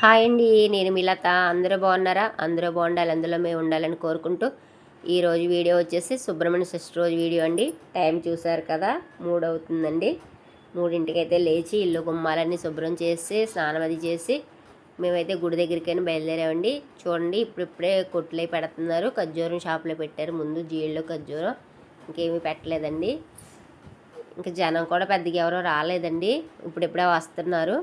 Hi అండి నేను మిలత. అందరూ బాగున్నారా? అందరూ బాగుండాలి అందులో మేము ఉండాలని కోరుకుంటూ ఈరోజు వీడియో వచ్చేసి సుబ్రహ్మణ్య షష్ఠి రోజు వీడియో అండి. టైం చూసారు కదా మూడు అవుతుందండి లేచి ఇల్లు గుమ్మాలన్నీ శుభ్రం చేసి స్నానం అది చేసి మేమైతే గుడి దగ్గరికైనా బయలుదేరామండి. చూడండి ఇప్పుడిప్పుడే కొట్లు పెడుతున్నారు. ఖర్జూరం షాప్లో పెట్టారు. ముందు జీళ్ళు ఖర్జూరం ఇంకేమీ పెట్టలేదండి. ఇంకా జనం కూడా పెద్దగా ఎవరో రాలేదండి. ఇప్పుడిప్పుడే వస్తున్నారు.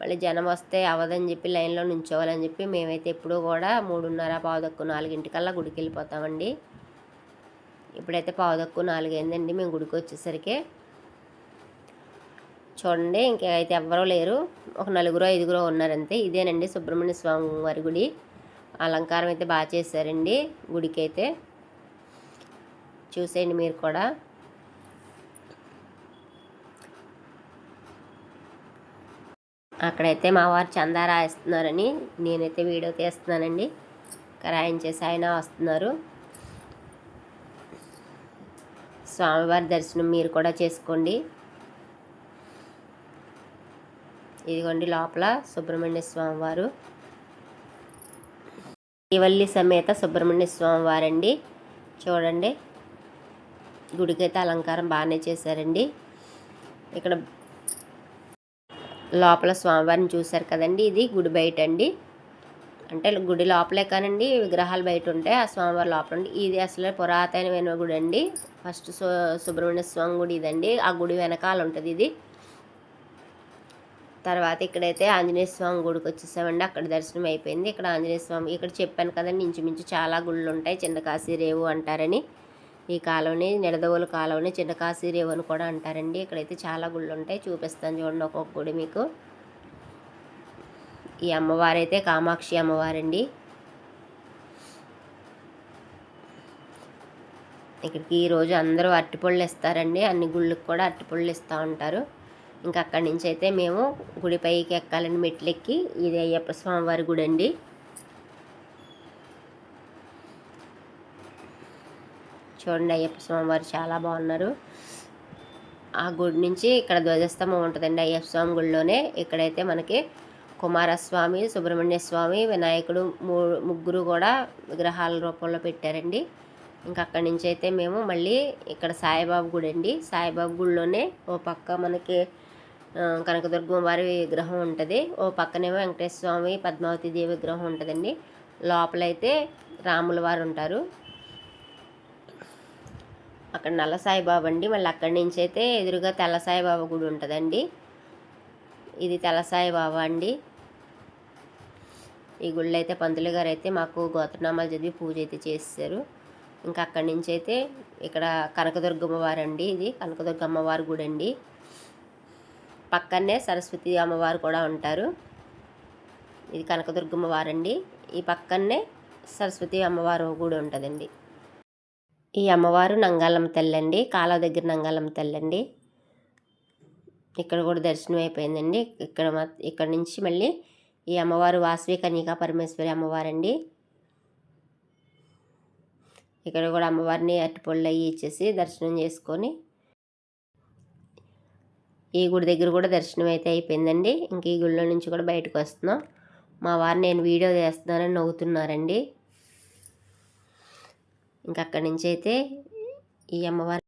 మళ్ళీ జనం వస్తే అవ్వదని చెప్పి లైన్లో నుంచోవాలని చెప్పి మేమైతే ఎప్పుడూ కూడా మూడున్నర పావుదక్కు నాలుగింటికల్లా గుడికి వెళ్ళిపోతామండి ఇప్పుడైతే పావుదక్కు నాలుగైందండి మేము గుడికి వచ్చేసరికి. చూడండి ఇంకైతే ఎవ్వరూ లేరు. ఒక నలుగురు ఐదుగురు ఉన్నారంతే. ఇదేనండి సుబ్రహ్మణ్య స్వామి వారి గుడి. అలంకారం అయితే బాగా చేశారండి గుడికి అయితే చూసేయండి మీరు కూడా. అక్కడైతే మా వారు చందా రాయిస్తున్నారని నేనైతే వీడియో తీస్తున్నానండి. రాయించేసి ఆయన వస్తున్నారు. స్వామివారి దర్శనం మీరు కూడా చేసుకోండి. ఇదిగోండి లోపల సుబ్రహ్మణ్య స్వామివారు శ్రీవల్లి సమేత సుబ్రహ్మణ్య స్వామివారండి చూడండి. గుడికైతే అలంకారం బాగానే చేశారండి. ఇక్కడ లోపల స్వామివారిని చూశారు కదండి ఇది గుడి బయట అండి అంటే గుడి లోపలే కానండి విగ్రహాలు బయట ఉంటాయి ఆ స్వామివారి లోపల ఉండి ఇది అసలు పురాతనమైన గుడి అండి ఫస్ట్ సుబ్రహ్మణ్య స్వామి గుడి ఇదండి. ఆ గుడి వెనకాల ఉంటుంది ఇది. తర్వాత ఇక్కడైతే ఆంజనేయ స్వామి గుడికి వచ్చేసామండి. అక్కడ దర్శనం అయిపోయింది. ఇక్కడ ఆంజనేయ స్వామి ఇక్కడ చెప్పాను కదండి ఇంచుమించు చాలా గుళ్ళు ఉంటాయి చిన్న కాశీ రేవు అంటారని. ఈ కాలువని నిడదవోలు కాలువని చిన్న కాశీరేవు అని కూడా అంటారండి. ఇక్కడైతే చాలా గుళ్ళు ఉంటాయి చూపిస్తాను చూడండి ఒక్కొక్క గుడి మీకు. ఈ అమ్మవారైతే కామాక్షి అమ్మవారండి. ఇక్కడికి ఈరోజు అందరూ అరటిపళ్ళు ఇస్తారండి. అన్ని గుళ్ళకి కూడా అరటిపళ్ళు ఇస్తూ ఉంటారు. ఇంకా అక్కడి నుంచి అయితే మేము గుడి పైకి ఎక్కాలని మెట్లెక్కి ఇది అయ్యప్ప స్వామివారి గుడి అండి చూడండి అయ్యప్ప స్వామి వారు చాలా బాగున్నారు. ఆ గుడి నుంచి ఇక్కడ ధ్వజస్తంభం ఉంటుందండి అయ్యప్ప స్వామి గుడిలోనే. ఇక్కడైతే మనకి కుమారస్వామి సుబ్రహ్మణ్య స్వామి వినాయకుడు ముగ్గురు కూడా విగ్రహాల రూపంలో పెట్టారండి. ఇంకా అక్కడి నుంచి అయితే మేము మళ్ళీ ఇక్కడ సాయిబాబు గుడి అండి. సాయిబాబు గుడిలోనే ఓ పక్క మనకి కనకదుర్గం వారి విగ్రహం ఉంటుంది. ఓ పక్కనేమో వెంకటేశ్వర స్వామి పద్మావతి దేవి విగ్రహం ఉంటుందండి. లోపలైతే రాముల వారు ఉంటారు. అక్కడ నల్ల సాయిబాబా అండి మళ్ళీ అక్కడి నుంచి అయితే ఎదురుగా తెల్ల సాయిబాబా గుడి ఉంటుందండి. ఇది తెల్ల సాయిబాబా అండి. ఈ గుళ్ళు అయితే పంతులు గారు అయితే మాకు గోత్రనామాలు చదివి పూజ అయితే చేస్తారు ఇంకా అక్కడి నుంచి అయితే ఇక్కడ కనకదుర్గమ్మ వారు అండి ఇది. కనకదుర్గ అమ్మవారి గుడి అండి. పక్కనే సరస్వతి అమ్మవారు కూడా ఉంటారు. ఇది కనకదుర్గమ్మ వారండి. ఈ పక్కనే సరస్వతి అమ్మవారు గుడి ఉంటుందండి. ఈ అమ్మవారు నంగాలమ్మ తల్లండి. కాలువ దగ్గర నంగాలమ్మ తల్లండి. ఇక్కడ కూడా దర్శనం అయిపోయిందండి. ఇక్కడ ఇక్కడ నుంచి మళ్ళీ ఈ అమ్మవారు వాసవి కన్యకా పరమేశ్వరి అమ్మవారండి. ఇక్కడ కూడా అమ్మవారిని అరటిపళ్ళు అయ్యి ఇచ్చేసి దర్శనం చేసుకొని ఈ గుడి దగ్గర కూడా దర్శనం అయితే అయిపోయిందండి. ఇంక ఈ గుడిలో నుంచి కూడా బయటకు వస్తున్నాం. మా వారు నేను వీడియో చేస్తున్నానని నవ్వుతున్నారండి. ఇంకా అక్కడి నుంచి అయితే ఈ అమ్మవారి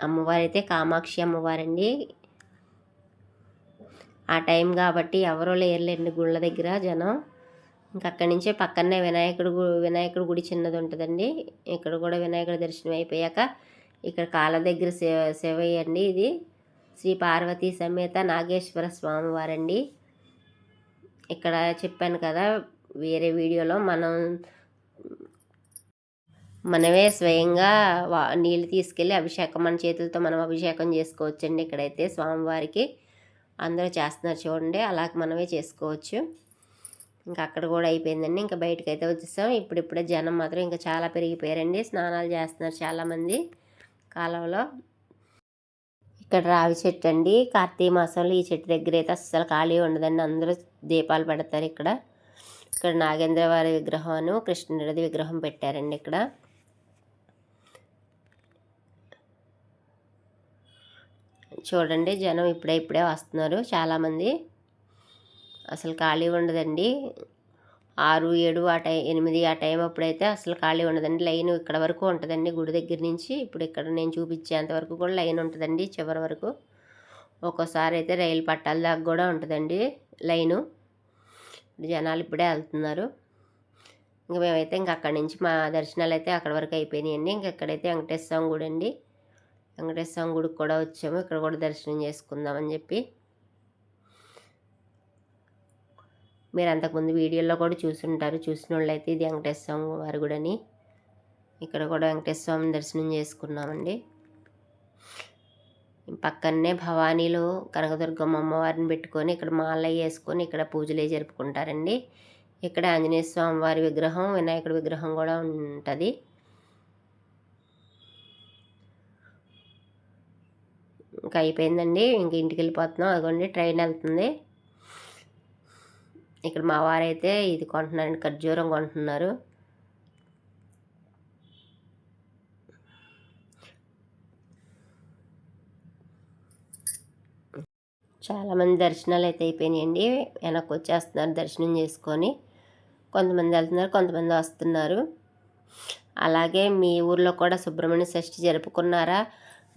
అమ్మవారు అయితే కామాక్షి అమ్మవారండి. ఆ టైం కాబట్టి ఎవరో లేరులేండి గుళ్ళ దగ్గర జనం. ఇంకా అక్కడి నుంచే పక్కనే వినాయకుడు వినాయకుడు గుడి చిన్నది ఉంటుందండి ఇక్కడ కూడా వినాయకుడు దర్శనం అయిపోయాక ఇక్కడ కాళ్ళ దగ్గర సేవ శివయ్య అండి ఇది. శ్రీ పార్వతీ సమేత నాగేశ్వర స్వామివారండి. ఇక్కడ చెప్పాను కదా వేరే వీడియోలో మనం మనమే స్వయంగా వా నీళ్ళు తీసుకెళ్ళి అభిషేకం మన చేతులతో మనం అభిషేకం చేసుకోవచ్చండి ఇక్కడైతే స్వామివారికి. అందరూ చేస్తున్నారు చూడండి అలాగ మనమే చేసుకోవచ్చు. ఇంకా అక్కడ కూడా అయిపోయిందండి ఇంకా బయటకు అయితే వచ్చేసాం. ఇప్పుడిప్పుడే జనం మాత్రం ఇంకా చాలా పెరిగిపోయారండి స్నానాలు చేస్తున్నారు చాలామంది కాలంలో. ఇక్కడ రావి చెట్టు అండి కార్తీక మాసంలో ఈ చెట్టు దగ్గర అయితే అస్సలు ఖాళీ ఉండదండి అందరూ దీపాలు పెడతారు ఇక్కడ. ఇక్కడ నాగేంద్ర వారి విగ్రహం కృష్ణుడి విగ్రహం పెట్టారండి ఇక్కడ. చూడండి జనం ఇప్పుడే ఇప్పుడే వస్తున్నారు. చాలామంది అసలు ఖాళీ ఉండదండి. ఆరు ఏడు ఆ టై ఎనిమిది ఆ టైం అప్పుడైతే అసలు ఖాళీ ఉండదండి. లైన్ ఇక్కడ వరకు ఉంటుందండి గుడి దగ్గర నుంచి. ఇప్పుడు ఇక్కడ నేను చూపించేంత వరకు కూడా లైన్ ఉంటుందండి చివరి వరకు. ఒక్కోసారి అయితే రైలు పట్టాల దాకా కూడా ఉంటుందండి లైను. జనాలు ఇప్పుడే వెళ్తున్నారు. ఇంక మేమైతే ఇంక అక్కడి నుంచి మా దర్శనాలు అయితే అక్కడి వరకు అయిపోయినాయండి. ఇంక ఇక్కడైతే వెంకటేశ్వర గుడి అండి వెంకటేశ్వర గుడికి కూడా వచ్చాము. ఇక్కడ కూడా దర్శనం చేసుకుందామని చెప్పి. మీరు అంతకుముందు వీడియోలో కూడా చూసుంటారు. చూసిన వాళ్ళైతే ఇది వెంకటేశ్వర వారి గుడని. ఇక్కడ కూడా వెంకటేశ్వర స్వామిని దర్శనం చేసుకున్నామండి. పక్కనే భవానీలో కనకదుర్గమ్మ అమ్మవారిని పెట్టుకొని ఇక్కడ మాలయ్య వేసుకొని ఇక్కడ పూజలే జరుపుకుంటారండి. ఇక్కడ ఆంజనేయ స్వామి వారి విగ్రహం వినాయకుడి విగ్రహం కూడా ఉంటుంది. ఇంకా అయిపోయిందండి. ఇంక ఇంటికి వెళ్ళిపోతున్నాం అదిగోండి ట్రైన్ వెళ్తుంది. ఇక్కడ మా వారైతే ఇది కొంటున్నారండి ఖర్జూరం కొంటున్నారు. చాలామంది దర్శనాలు అయితే అయిపోయినాయండి. వెనక్కి వచ్చేస్తున్నారు దర్శనం చేసుకొని. కొంతమంది వెళ్తున్నారు కొంతమంది వస్తున్నారు. అలాగే మీ ఊర్లో కూడా సుబ్రహ్మణ్య షష్ఠి జరుపుకున్నారా?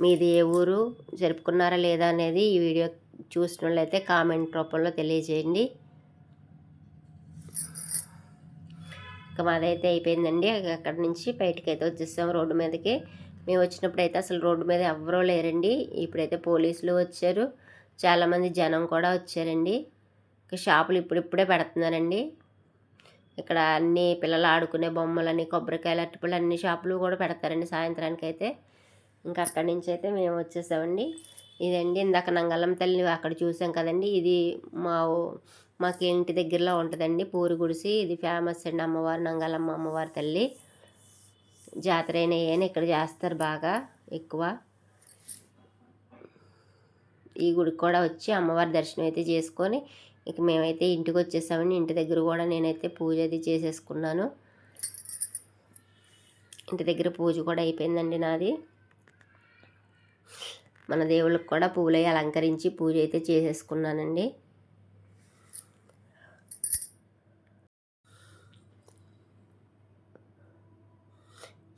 మీది ఏ ఊరు జరుపుకున్నారా లేదా అనేది ఈ వీడియో చూసిన వాళ్ళైతే కామెంట్ రూపంలో తెలియజేయండి. ఇంకా మాదైతే అయిపోయిందండి. అక్కడి నుంచి బయటకు అయితే వచ్చేసాం రోడ్డు మీదకి. మేము వచ్చినప్పుడు అయితే అసలు రోడ్డు మీద ఎవరూ లేరండి. ఇప్పుడైతే పోలీసులు వచ్చారు. చాలామంది జనం కూడా వచ్చారండి. ఇక షాపులు ఇప్పుడిప్పుడే పెడుతున్నారండి. ఇక్కడ అన్ని పిల్లలు ఆడుకునే బొమ్మలని కొబ్బరికాయలు అట్టుపళ్ళు అన్ని షాపులు కూడా పెడతారండి సాయంత్రానికి అయితే ఇంకా అక్కడి నుంచి అయితే మేము వచ్చేసామండి. ఇదండి ఇందాక నంగళం తల్లి అక్కడ చూసాం కదండి. ఇది మా మాకు ఇంటి దగ్గరలో ఉంటుందండి పూరి గుడిసి. ఇది ఫేమస్ అండి అమ్మవారు నంగళమ్మ అమ్మవారి తల్లి. జాతర అయిన ఏమైనా ఇక్కడ చేస్తారు బాగా ఎక్కువ. ఈ గుడికి కూడా వచ్చి అమ్మవారి దర్శనం అయితే చేసుకొని ఇక మేమైతే ఇంటికి వచ్చేసామండి. ఇంటి దగ్గర కూడా నేనైతే పూజ అది చేసేసుకున్నాను. ఇంటి దగ్గర పూజ కూడా అయిపోయిందండి నాది. మన దేవుళ్ళకి కూడా పూలై అలంకరించి పూజ అయితే చేసేసుకున్నానండి.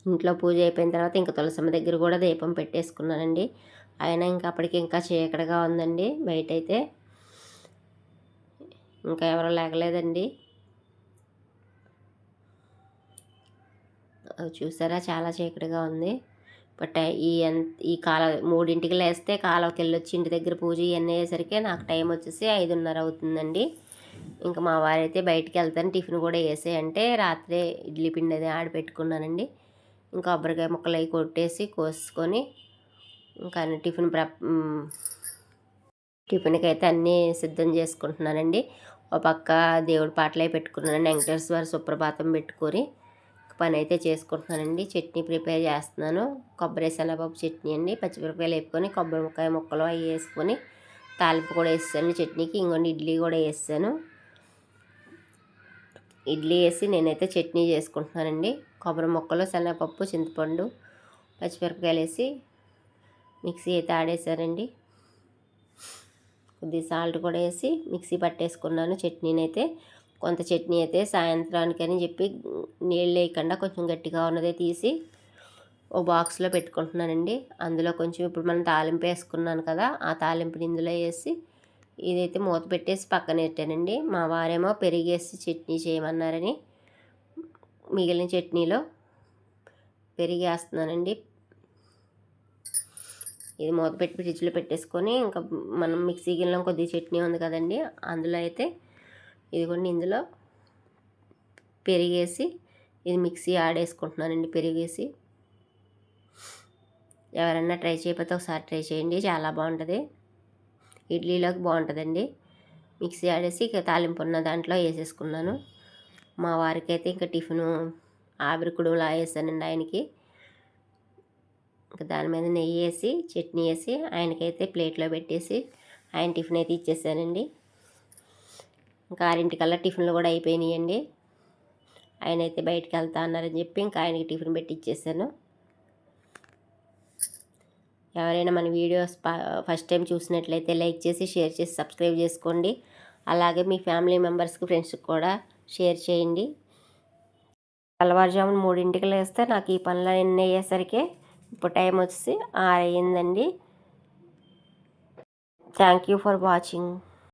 ఇంట్లో పూజ అయిపోయిన తర్వాత ఇంకా తులసమ్మ దగ్గర కూడా దీపం పెట్టేసుకున్నానండి. అయినా ఇంకా అప్పటికి ఇంకా చీకటిగా ఉందండి బయట అయితే ఇంకా ఎవరు లేకలేదండి చూసారా? చాలా చీకటిగా ఉంది. బట్ ఈ ఈ కాల మూడింటికి లేస్తే కాలువకి వెళ్ళొచ్చి ఇంటి దగ్గర పూజ ఇవన్నీ అయ్యేసరికి నాకు టైం వచ్చేసి ఐదున్నర అవుతుందండి. ఇంకా మా వారైతే బయటికి వెళ్తాను టిఫిన్ కూడా వేసేయంటే రాత్రే ఇడ్లీ పిండి అది ఆడపెట్టుకున్నానండి. ఇంకా కొబ్బరికాయ ముక్కలు అవి కొట్టేసి కోసుకొని ఇంకా టిఫిన్ ప్ర టిఫిన్కి అయితే అన్నీ సిద్ధం చేసుకుంటున్నానండి. ఒక పక్క దేవుడి పాటలు పెట్టుకున్నాను వెంకటేశ్వర సుప్రభాతం పెట్టుకొని పని అయితే చేసుకుంటున్నానండి. చట్నీ ప్రిపేర్ చేస్తున్నాను. కొబ్బరి శనగపప్పు చట్నీ అండి. పచ్చిమిరపకాయలు వేపుకొని కొబ్బరి ముక్కాయ ముక్కలు అవి వేసుకొని తాలింపు కూడా వేసాను చట్నీకి ఇంకొన్ని ఇడ్లీ కూడా వేసాను ఇడ్లీ వేసి నేనైతే చట్నీ చేసుకుంటున్నానండి. కొబ్బరి ముక్కలు శనగపప్పు చింతపండు పచ్చిమిరపకాయలు వేసి మిక్సీ అయితే ఆడేసానండి కొద్దిగా సాల్ట్ కూడా వేసి మిక్సీ పట్టేసుకున్నాను. చట్నీని అయితే కొంత చట్నీ అయితే సాయంత్రానికి అని చెప్పి నీళ్ళు వేయకుండా కొంచెం గట్టిగా ఉన్నదే తీసి ఓ బాక్స్లో పెట్టుకుంటున్నానండి. అందులో కొంచెం ఇప్పుడు మనం తాలింపు వేసుకున్నాను కదా ఆ తాలింపుని ఇందులో వేసి ఇదైతే మూత పెట్టేసి పక్కన పెట్టానండి. మా వారేమో పెరిగేసి చట్నీ చేయమన్నారని మిగిలిన చట్నీలో పెరిగేస్తున్నానండి. ఇది మూత పెట్టి ఫ్రిడ్జ్లో పెట్టేసుకొని ఇంకా మనం మిక్సీ గిన్నెలో కొద్దిగా చట్నీ ఉంది కదండి అందులో అయితే ఇదిగోండి ఇందులో పెరిగేసి ఇది మిక్సీ ఆడేసుకుంటున్నానండి పెరిగేసి. ఎవరైనా ట్రై చేయకపోతే ఒకసారి ట్రై చేయండి చాలా బాగుంటుంది. ఇడ్లీలోకి బాగుంటుందండి. మిక్సీ ఆడేసి ఇక తాలింపు ఉన్న దాంట్లో వేసేసుకున్నాను. మా వారికి అయితే ఇంకా టిఫిను ఆవిరి కుడుములా వేసానండి ఆయనకి. ఇంకా దాని మీద నెయ్యి వేసి చట్నీ వేసి ఆయనకైతే ప్లేట్లో పెట్టేసి ఆయన టిఫిన్ అయితే ఇచ్చేసానండి. ఇంకా ఆరింటికల్లా టిఫిన్లు కూడా అయిపోయినాయండి. ఆయన అయితే బయటికి వెళ్తా అన్నారని చెప్పి ఇంకా ఆయనకి టిఫిన్ పెట్టి ఇచ్చేసాను ఎవరైనా మన వీడియోస్ ఫస్ట్ టైం చూసినట్లయితే లైక్ చేసి షేర్ చేసి సబ్స్క్రైబ్ చేసుకోండి. అలాగే మీ ఫ్యామిలీ మెంబర్స్కి ఫ్రెండ్స్కి కూడా షేర్ చేయండి. తెల్లవారుజామున మూడింటికి లేస్తే నాకు ఈ పనులు అన్నీ అయ్యేసరికి ఇప్పుడు టైం వచ్చి ఆరు అయ్యిందండి థ్యాంక్ యూ ఫర్ వాచింగ్.